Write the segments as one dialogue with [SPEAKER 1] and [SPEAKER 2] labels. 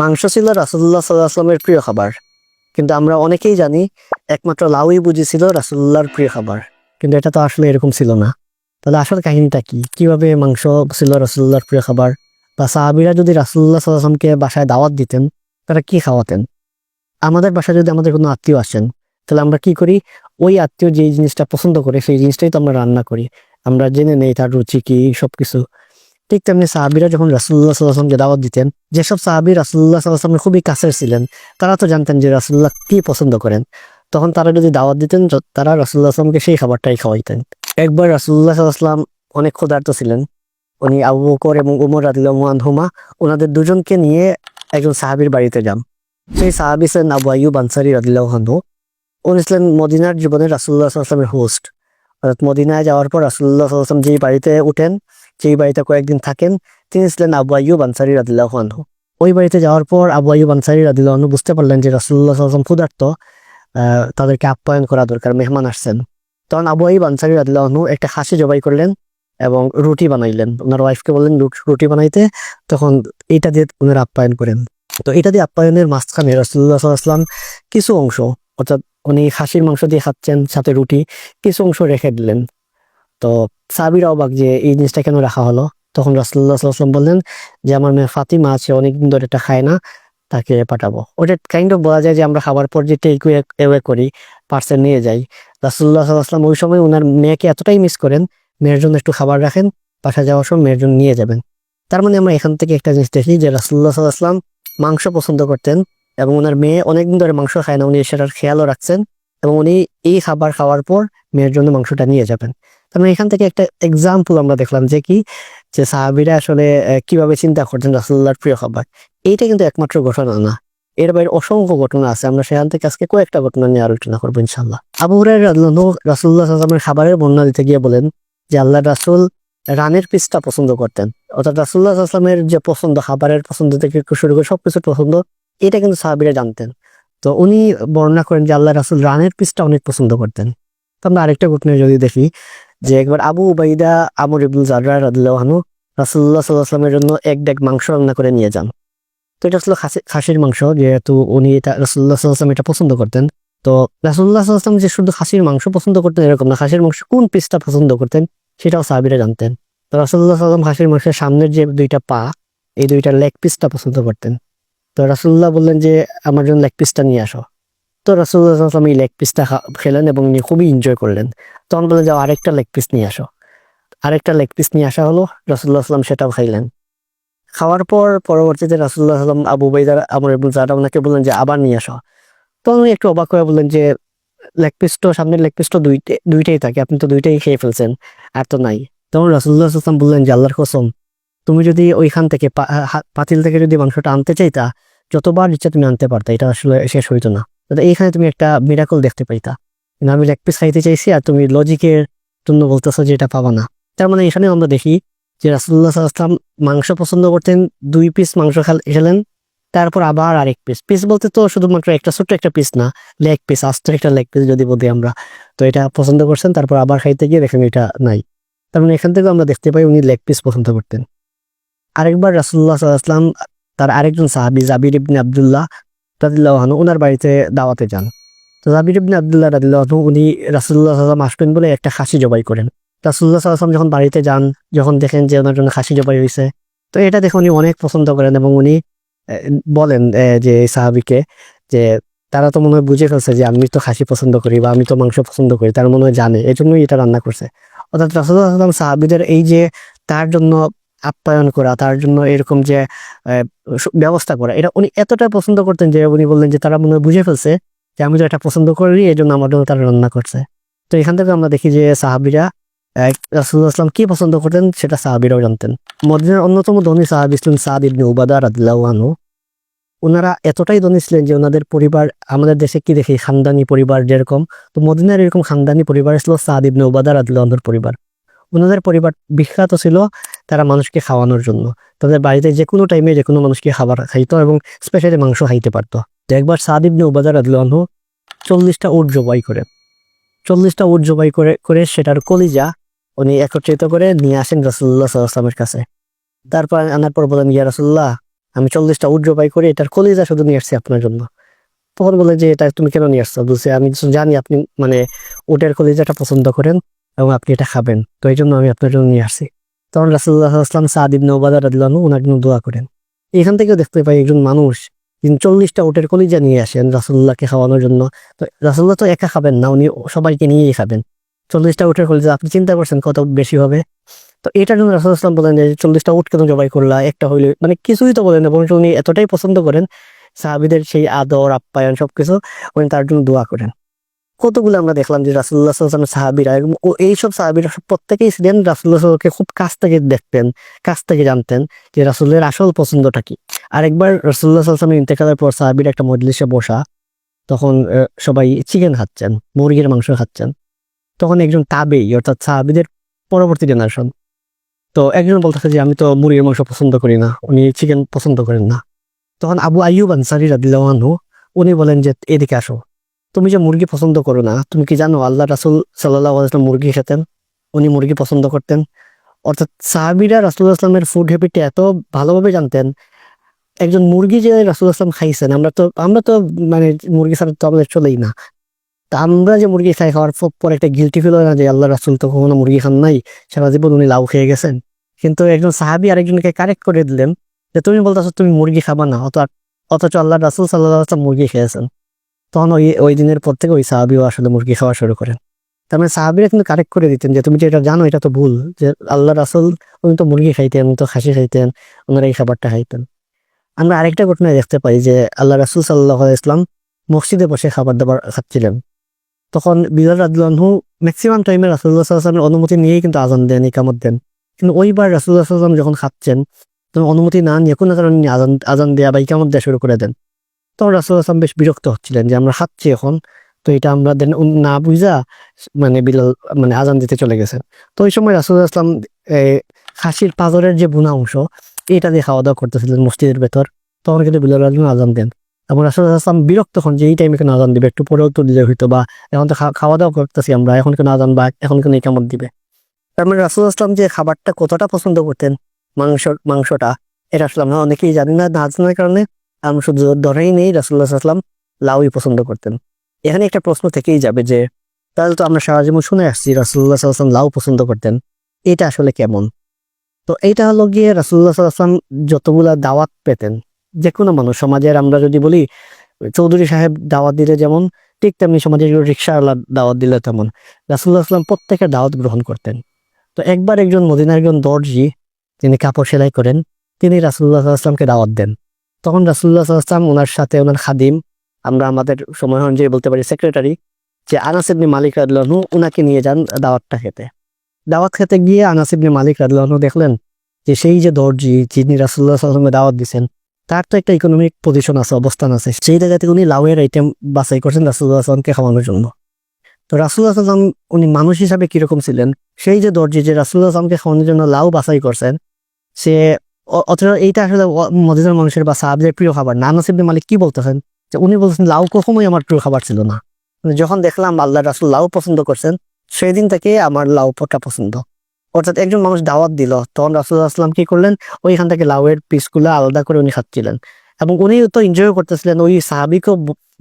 [SPEAKER 1] মাংস ছিল রাসুল্লাহ সাল্লাহামের প্রিয় খাবার। কিন্তু আমরা অনেকেই জানি একমাত্র লাউই বুঝি ছিল রাসুল্লাহর প্রিয় খাবার। কিন্তু এটা তো আসলে এরকম ছিল না। তাহলে আসল কাহিনীটা কি? কীভাবে মাংস ছিল রাসুল্লাহর প্রিয় খাবার? বা সাহাবিরা যদি রাসুল্লাহ সাল্লাহামকে বাসায় দাওয়াত দিতেন, তারা কি খাওয়াতেন? আমাদের বাসায় যদি আমাদের কোনো আত্মীয় আসেন, তাহলে আমরা কি করি? ওই আত্মীয় যেই জিনিসটা পছন্দ করে, সেই জিনিসটাই তো আমরা রান্না করি। আমরা জেনে নেই তার রুচি কি, সবকিছু। ঠিক তেমনি সাহাবিরা যখন রাসুল্লাহ সাল্লাহামকে দাওয়াত দিতেন, যেসব সাহাবি রাসুল্লাহ সাল্লাহামের খুবই কাছের ছিলেন, তারা তো জানতেন যে রাসুল্লাহ কি পছন্দ করেন। তখন তারা যদি দাওয়াত দিতেন তারা রাসুল্লাহ আসলামকে সেই খাবারটাই খাওয়াইতেন। একবার রাসুল্লাহ সাল্লাহাম অনেক ক্ষুধার্ত ছিলেন। উনি আবু বকর এবং উমর রাদিল্লাহান হুমা ওনাদের দুজনকে নিয়ে একজন সাহাবির বাড়িতে যান। সেই সাহাবি ছিলেন আবু আইয়ুব আনসারি রাদিল্লাহানহু উনি ছিলেন মদিনার জীবনে রাসুল্লাহ সাল্লামের হোস্ট। অর্থাৎ মদিনায় যাওয়ার পর রাসুল্লাহ সাল্লাম যেই বাড়িতে উঠেন যেই বাড়িতে কয়েকদিন থাকেন, তিনি ছিলেন আবু আইয়ুব আনসারি রাদিল্লাহ আনহু। ওই বাড়িতে যাওয়ার পর আবু আইয়ুব আনসারি রাদিল্লাহ আনহু বুঝতে পারলেন যে রাসুল্লাহ সাল্লাম ক্ষুধার্ত তাদেরকে আপ্যায়ন করা দরকার, মেহমান আসছেন। তখন আবু আইব আনসারি রাদিল্লাহ আনহু একটা হাসি জবাই করলেন এবং রুটি বানাইলেন। ওনার ওয়াইফকে বললেন রুটি বানাইতে। তখন এইটা দিয়ে ওনারা আপ্যায়ন করেন। তো এটা দিয়ে আপ্যায়নের মাঝখানে রাসুল্লাহ সাল্লাম কিছু অংশ, অর্থাৎ উনি খাসির মাংস দিয়ে খাচ্ছেন, সাথে রুটি, কিছু অংশ রেখে দিলেন। তো সাবির অবাক যে এই জিনিসটা কেন রাখা হলো? তখন রাসুল্লাহ বললেন যে, আমার মেয়ে ফাতিমা আছে, অনেকদিন ধরে এটা খায় না, তাকে পাঠাবো। ওটা কাইন্ড অফ বলা যায় যে, আমরা খাবার পর যে টেক এওয়ে করি পার্সেল নিয়ে যাই। রাসুল্লাহ সাল্লাম ওই সময় ওনার মেয়েকে এতটাই মিস করেন, মেয়ের জন্য একটু খাবার রাখেন বাসা যাওয়ার সময় মেয়ের জন্য নিয়ে যাবেন। তার মানে আমরা এখান থেকে একটা জিনিস দেখি যে রাসুল্লাহ সাল্লাম মাংস পছন্দ করতেন এবং ওনার মেয়ে অনেকদিন ধরে মাংস খায় না, উনি সেটার খেয়ালও রাখছেন এবং উনি এই খাবার খাওয়ার পর মেয়ের জন্য মাংসটা নিয়ে যাবেন। তার মানে এখান থেকে একটা এক্সাম্পল আমরা দেখলাম যে কি, যে সাহাবিরা আসলে কীভাবে চিন্তা করতেন রাসুল্লাহর প্রিয় খাবার। এইটা কিন্তু একমাত্র ঘটনা না। এর বাইরে অসংখ্য ঘটনা আছে। আমরা সেখান থেকে আজকে কয়েকটা ঘটনা নিয়ে আলোচনা করব ইনশাল্লাহ আবু হুরাই রাসুল্লাহ সাল্লামের খাবারের বর্ণনা দিতে গিয়ে বলেন যে আল্লাহ রাসুল রানের পিসটা পছন্দ করতেন। অর্থাৎ রাসুল্লাহ আসলামের যে পছন্দ, খাবারের পছন্দ থেকে শুরু করে সবকিছু পছন্দ, এটা কিন্তু সাহাবিরা জানতেন। তো উনি বর্ণনা করেন যে আল্লাহ রাসুল রানের পিসটা অনেক পছন্দ করতেন। তো আমরা আরেকটা ঘটনা যদি দেখি যে একবার আবু উবাইদা আমর ইবুল জাররা রাদু রাসুল্লাহ সাল্লাহামের জন্য এক ডেক মাংস রান্না করে নিয়ে যান। তো এটা ছিল খাসি খাসির মাংস, যেহেতু উনি এটা রাসুল্লাহ সাল্লাহাম এটা পছন্দ করতেন। তো রাসুল্লাহ সাল্লাহাম যে শুধু খাসির মাংস পছন্দ করতেন এরকম না, খাসির মাংস কোন পিসটা পছন্দ করতেন সেটাও সাহাবিরা জানতেন। তো রাসুল্লাহ সাল্লাম খাসির মাংসের সামনের যে দুইটা পা, এই দুইটা লেগ পিসটা পছন্দ করতেন। তো রাসুল্লাহ বললেন যে, আমার জন্য লেগ পিসটা নিয়ে আসো। তো রাসুল্লাহ সাল্লাম এই লেগ পিসটা খেলেন এবং উনি খুবই এনজয় করলেন। তখন বললেন যে, আরেকটা লেগ পিস নিয়ে আসো। আরেকটা লেগ পিস নিয়ে আসা হলো রাসুল্লাহ সাল্লাম সেটাও খাইলেন। খাওয়ার পর পরবর্তীতে রাসুল্লাহ সাল্লাম আবু বাইদার আমর ইবুল জারা ওনাকে বললেন যে, আবার নিয়ে আসো। তখন উনি একটু অবাক হয়ে বললেন যে লেগ পিস তো, সামনের লেগ পিস তো দুইটাই দুইটাই থাকে, আপনি তো দুইটাই খেয়ে ফেলছেন, আর তো নাই। তখন রাসুল্লাহ সাল্লাম বললেন যে, আল্লাহর কসম, তুমি যদি ওইখান থেকে পাতিল থেকে যদি মাংসটা আনতে চাইতা, যতবার ইচ্ছা তুমি আনতে পারতা, এটা আসলে শেষ হইতো না। তো এইখানে তুমি একটা মিরাকল দেখতে পাইতা। আমি লেগ পিস খাইতে চাইছি আর তুমি লজিকের জন্য বলতেছো যে এটা পাবা না। তার মানে এখানে আমরা দেখি যে রাসুল্লাহ সাল্লাম মাংস পছন্দ করতেন, দুই পিস মাংস খাল- খেলেন, তারপর আবার আরেক পিস পিস বলতে তো শুধুমাত্র একটা ছোট্ট একটা পিস না লেগ পিস আস্ত একটা লেগ পিস যদি বলি আমরা। তো এটা পছন্দ করছেন, তারপর আবার খাইতে গিয়ে দেখেন এটা নাই। তার মানে এখান থেকে আমরা দেখতে পাই উনি লেগ পিস পছন্দ করতেন। আরেকবার রাসুল্লাহ সাল্লাম তার আরেকজন সাহাবি জাবির ইবনে আবদুল্লাহ রাদিল্লাহনু ওনার বাড়িতে দাওয়াতে যান। তো জাবির ইবনে আবদুল্লাহ রাদিল্লাহনু উনি রাসুল্লাহ সাল্লাম আসবেন বলে একটা খাসি জবাই করেন। রাসুল্লাহ সাল্লাম যখন বাড়িতে যান, যখন দেখেন যে ওনার জন্য খাসি জবাই হয়েছে তো এটা দেখে উনি অনেক পছন্দ করেন এবং উনি বলেন যে সাহাবিকে যে তারা তো মনে হয় বুঝে ফেলছে যে আমি তো খাসি পছন্দ করি বা আমি তো মাংস পছন্দ করি, তারা মনে হয় জানে এই জন্যই এটা রান্না করছে। অর্থাৎ রাসুল্লাহ সাল্লাম সাহাবিদের এই যে তার জন্য আপ্যায়ন করা, তার জন্য এরকম যে ব্যবস্থা করা, এটা উনি এতটা পছন্দ করতেন যে, উনি বললেন যে, তারা মনে বুঝে ফেলছে যে, আমি তো এটা পছন্দ করি এই জন্য আমার জন্য তারা রান্না করছে। তো এখান থেকে আমরা দেখি যে, সাহাবিরা রাসুল্লাহ কি পছন্দ করতেন, সেটা সাহাবিরাও জানতেন। মদিনার অন্যতম ধনী সাহাবি ছিলেন সাদ ইবনে উবাদা রাদিল্লাহু আনহু। ওনারা এতটাই ধনী ছিলেন যে ওনাদের পরিবার, আমাদের দেশে কি দেখি, খানদানি পরিবার যেরকম, তো মদিনার এরকম খানদানি পরিবার ছিল সাদ ইবনে উবাদা রাদিল্লাহুর পরিবার। ওনাদের পরিবার বিখ্যাত ছিল তারা মানুষকে খাওয়ানোর জন্য। তাদের বাড়িতে যে কোনো টাইমে যে কোনো মানুষকে খাবার খাইতো এবং স্পেশালি মাংস খাইতে পারতো। তো একবার সাদ ইবনে উবাদা রাদিল্লাহু চল্লিশটা উট জবাই করে। চল্লিশটা উট জবাই করে করে সেটার কলিজা উনি একত্রিত করে নিয়ে আসেন রাসুল্লাহ সাল্লামের কাছে। তারপর আনার পর বলেন, ইয়া রাসুল্লাহ আমি চল্লিশটা উট জবাই করে এটার কলিজা শুধু নিয়ে আসছি আপনার জন্য। তখন বলে যে, এটা তুমি কেন নিয়ে আসছো? বলছে, আমি জানি আপনি মানে উটের কলিজাটা পছন্দ করেন এবং আপনি এটা খাবেন। তো এই জন্য আমি আপনার জন্য নিয়ে আসছি। তখন রাসুল্লাহ আসলাম সাদ ইবনে ওবাদা ওনার জন্য দোয়া করেন। এখান থেকেও দেখতে পাই একজন মানুষ তিনি চল্লিশটা উটের কলিজা নিয়ে আসেন রাসুল্লাহকে খাওয়ানোর জন্য। তো রাসুল্লাহ তো একা খাবেন না, উনি সবাইকে নিয়েই খাবেন। চল্লিশটা উটের কলিজা, আপনি চিন্তা করছেন কত বেশি হবে? তো এটার জন্য রাসুল ইসলাম বলেন যে চল্লিশটা উট কেন জবাই করলা? একটা হইলে মানে কিছুই তো বলেন বরঞ্চ উনি এতটাই পছন্দ করেন, সাহাবিদের সেই আদর, আপ্যায়ন সবকিছু, উনি তার জন্য দোয়া করেন। কতগুলো আমরা দেখলাম যে রাসুল্লাহ সাল্লামের সাহাবিরা ও এইসব সাহাবিরা প্রত্যেকেই ছিলেন রাসুল্লাহ সাল্লামকে খুব কাছ থেকে দেখতেন, কাছ থেকে জানতেন যে রাসুল্লের আসল পছন্দটা কি। আরেকবার রাসুল্লাহ সাল্লামের ইন্তেকালের পর সাহাবিরা একটা মজলিসে বসা, তখন সবাই চিকেন খাচ্ছেন, মুরগির মাংস খাচ্ছেন। তখন একজন তাবেই, অর্থাৎ সাহাবিদের পরবর্তী জেনারেশন। তো একজন বলতেছে যে, আমি তো মুরগির মাংস পছন্দ করি না, উনি চিকেন পছন্দ করেন না। তখন আবু আইয়ুব আনসারি রাদিল্লাহু উনি বলেন যে, এদিকে আসো। তুমি যে মুরগি পছন্দ করো না, তুমি কি জানো আল্লাহ রাসুল সাল্লাহ আলাইসলাম মুরগি খেতেন? উনি মুরগি পছন্দ করতেন। অর্থাৎ সাহাবিরা রাসুল আসলামের ফুড হ্যাবিটটা এত ভালোভাবে জানতেন। একজন মুরগি যে রাসুল আসলাম খাইছেন, আমরা তো আমরা তো মানে মুরগি ছাড়া তো আমাদের চলেই না। তা আমরা যে মুরগি খাই খাওয়ার পর একটা গিলটি ফিল না যে আল্লাহ রাসুল তো কখনো মুরগি খান নাই, সারা জীবন উনি লাউ খেয়ে গেছেন। কিন্তু একজন সাহাবি আরেকজনকে কারেক্ট করে দিলেন যে, তুমি বলতেছো তুমি মুরগি খাবা না, অত, অথচ আল্লাহ রাসুল সাল্লাহ মুরগি খেয়েছেন। তখন ওই ওই দিনের পর থেকে ওই সাহাবিও আসলে মুরগি খাওয়া শুরু করেন। তার মানে সাহাবিরা কিন্তু কারেক্ট করে দিতেন যে, তুমি যে এটা জানো, এটা তো ভুল যে, আল্লাহ রাসুল, উনি তো মুরগি খাইতেন তো খাসি খাইতেন ওনারা এই খাবারটা খাইতেন। আমরা আরেকটা ঘটনায় দেখতে পাই যে, আল্লাহ রাসুল সাল্লাহ ইসলাম মসজিদে বসে খাবার দাবার খাচ্ছিলেন। তখন বিলাল রাদুল্লাহু ম্যাক্সিমাম টাইমে রাসুল্লাহ সাল্লামের অনুমতি নিয়েই কিন্তু আজান দেন ইকামত দেন। কিন্তু ওইবার রাসুল্লাহ সাল্লাম যখন খাচ্ছেন, তখন অনুমতি না নিয়ে কোনো কারণে আজান আজান দেওয়া বা ইকামত দেওয়া শুরু করে দেন। তখন রাসুল আসলাম বেশ বিরক্ত হচ্ছিলেন যে, আমরা খাচ্ছি এখন। তো এটা আমরা দেন না বুঝা মানে বিলাল মানে আজান দিতে চলে গেছেন তো ওই সময় রাসুল আসলাম খাসির পাজরের যে বুনা অংশ, এটা দিয়ে খাওয়া দাওয়া করতেছিলেন মসজিদের ভেতর। তখন কিন্তু বিলাল রাজুল আজান দেন। এবং রাসুল আসলাম বিরক্ত হন যে, এই টাইমে কেন আজান দিবে? একটু পরেও তো দিলে হইতো বা এখন তো খাওয়া দাওয়া করতেছি আমরা, এখন কেন আজান বা, এখন কেন ইকামত দিবে? তার মানে রাসুল আসলাম যে খাবারটা কতটা পছন্দ করতেন, মাংস, মাংসটা, এটা আসলে আমরা অনেকেই জানি না না জানার কারণে। আমরা শুধু ধরেই নেই রাসুল্লাহ আসলাম লাউই পছন্দ করতেন। এখানে একটা প্রশ্ন থেকেই যাবে যে, তাহলে তো আমরা সারা জীবন শুনে আসছি রাসুল্লাহ আসলাম লাউ পছন্দ করতেন। এটা আসলে কেমন? তো এইটা হলো গিয়ে রাসুল্লাহ আসলাম যতগুলা দাওয়াত পেতেন যে কোনো মানুষ, সমাজের আমরা যদি বলি, চৌধুরী সাহেব দাওয়াত দিলে যেমন, ঠিক তেমনি সমাজের রিক্সাওয়ালা দাওয়াত দিলে তেমন। রাসুল্লাহ আসলাম প্রত্যেকের দাওয়াত গ্রহণ করতেন। তো একবার একজন মদিনার একজন দর্জি তিনি কাপড় সেলাই করেন, তিনি রাসুল্লাহ আসলামকে দাওয়াত দেন। তখন রাসুল্লাহ আসলাম ওনার সাথে ওনার খাদিম, আমরা আমাদের সময় অনুযায়ী বলতে পারি সেক্রেটারি যে আনাস ইবনে মালিক রাদলানু ওনাকে নিয়ে যান দাওয়াতটা খেতে। দাওয়াত খেতে গিয়ে আনাস ইবনে মালিক রাদলানু দেখলেন যে সেই যে দর্জি যিনি রাসুল্লাহ সাল্লামকে দাওয়াত দিচ্ছেন তার তো একটা ইকোনমিক পজিশন আছে, অবস্থান আছে। সেই জায়গাতে উনি লাউয়ের আইটেম বাছাই করছেন রাসুল্লাহ আসলামকে খাওয়ানোর জন্য। তো রাসুল্লাহ সাল্লাম উনি মানুষ হিসাবে কীরকম ছিলেন? সেই যে দর্জি যে রাসুল্লাহ আসলামকে খাওয়ানোর জন্য লাউ বাছাই করছেন, সে অথচ এইটা আসলে মদিনার মানুষের বা সাহাবদের প্রিয় খাবার। না মালিক কি বলতেছেন? যে উনি বলছেন লাউ কখনোই আমার প্রিয় খাবার ছিল না। মানে যখন দেখলাম আল্লাহ রাসুল লাউ পছন্দ করছেন সেই দিন থেকে আমার লাউ পটা পছন্দ। অর্থাৎ একজন মানুষ দাওয়াত দিল, তখন রাসুল আসলাম কি করলেন? ওইখান থেকে লাউয়ের পিসগুলো আলাদা করে উনি খাচ্ছিলেন। এবং উনি তো এনজয় করতেছিলেন, ওই সাহাবিকেও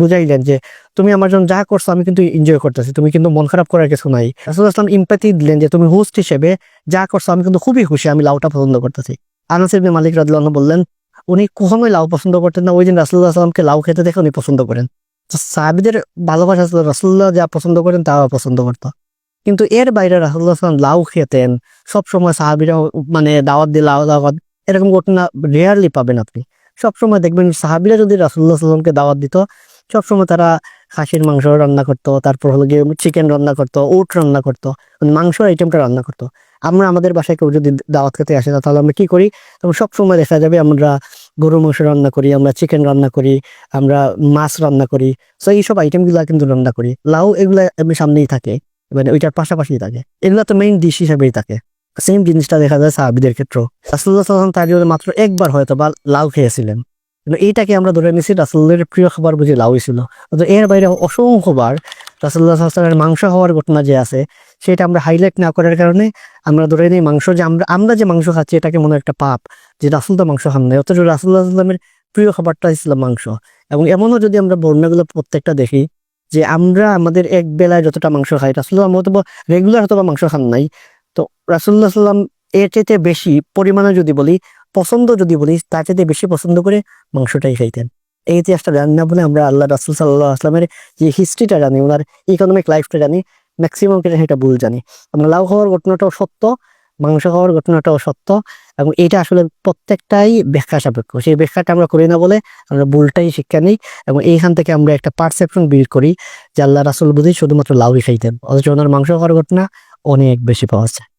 [SPEAKER 1] বুঝাইলেন যে, তুমি আমার জন্য যা করছ আমি কিন্তু এনজয় করতেছি, তুমি কিন্তু মন খারাপ করার কিছু নাই। রাসুল আসলাম ইম্প্যাথি দিলেন যে, তুমি হোস্ট হিসেবে যা করছ আমি কিন্তু খুবই খুশি, আমি লাউটা পছন্দ করতেছি। আনাস ইবনে মালিক রাদিয়াল্লাহু আনহু বললেন, উনি কখনোই লাউ পছন্দ করতেন না। ওই দিন রাসুল্লাহ সাল্লামকে লাউ খেতে দেখে উনি পছন্দ করেন। তো সাহাবিদের ভালোবাসা ছিল রাসুল্লাহ যা পছন্দ করেন তাও পছন্দ করতো। কিন্তু এর বাইরে রাসুল্লাহ সাল্লাম লাউ খেতেন। সবসময় সাহাবিরা মানে দাওয়াত দিয়ে লাউ দাওয়াত এরকম ঘটনা রেয়ারলি পাবেন আপনি। সবসময় দেখবেন সাহাবিরা যদি রাসুল্লাহ সাল্লামকে দাওয়াত দিত, সবসময় তারা খাসির মাংস রান্না করতো, তারপর হলো গিয়ে চিকেন রান্না করতো উট রান্না করতো মানে মাংসর আইটেমটা রান্না করতো। আমরা আমাদের বাসায় কেউ যদি দাওয়াত খেতে আসে, তাহলে আমরা কি করি? তখন সবসময় দেখা যাবে আমরা গরু মাংস রান্না করি, আমরা চিকেন রান্না করি, আমরা মাছ রান্না করি। তো এইসব আইটেমগুলো কিন্তু রান্না করি। লাউ এগুলা সামনেই থাকে মানে ওইটার পাশাপাশি থাকে। এগুলো তো মেইন ডিশ হিসাবেই থাকে। সেম জিনিসটা দেখা যায় সাহাবিদের ক্ষেত্রেও। রাসুল্লাহ সাল্লাম তার মাত্র একবার হয়তো বা লাউ খেয়েছিলেন। এইটাকে আমরা ধরে নিছি রাসুল্লের প্রিয় খাবার বুঝি লাউই ছিল। তো এর বাইরে অসংখ্যবার রাসুল্লাহ মাংস হওয়ার ঘটনা যে আছে, সেটা আমরা হাইলাইট না করার কারণে আমরা ধরে নিই মাংস যে আমরা আমরা যে মাংস খাচ্ছি এটাকে মনে একটা পাপ, যে রাসুল তো মাংস খান নাই, অথচ রাসুল্লাহ সাল্লামের প্রিয় খাবারটা ছিল মাংস। এবং এমনও যদি আমরা বর্ণাগুলো প্রত্যেকটা দেখি, যে আমরা আমাদের এক বেলায় যতটা মাংস খাই রাসুল্লাহ মতো রেগুলার হয়তো মাংস খান নাই, তো রাসুল্লাহ সাল্লাম এর চাইতে বেশি পরিমাণে যদি বলি, পছন্দ যদি বলি, তার চাইতে বেশি পছন্দ করে মাংসটাই খাইতেন। এই ইতিহাসটা জানি না বলে আমরা আল্লাহ রাসুল সাল্লাহ আসলামের যে হিস্ট্রিটা জানি, ওনার ইকোনমিক লাইফটা জানি ম্যাক্সিমাম ক্ষেত্রে সেটা ভুল জানি। আমরা লাউ খাওয়ার ঘটনাটাও সত্য, মাংস খাওয়ার ঘটনাটাও সত্য, এবং এটা আসলে প্রত্যেকটাই ব্যাখ্যা সাপেক্ষ। সেই ব্যাখ্যাটা আমরা করি না বলে আমরা ভুলটাই শিক্ষা নিই, এবং এইখান থেকে আমরা একটা পারসেপশন বিল করি যে আল্লাহ রাসুল বুঝি শুধুমাত্র লাউই খাইতেন, অথচ ওনার মাংস খাওয়ার ঘটনা অনেক বেশি পাওয়া যায়।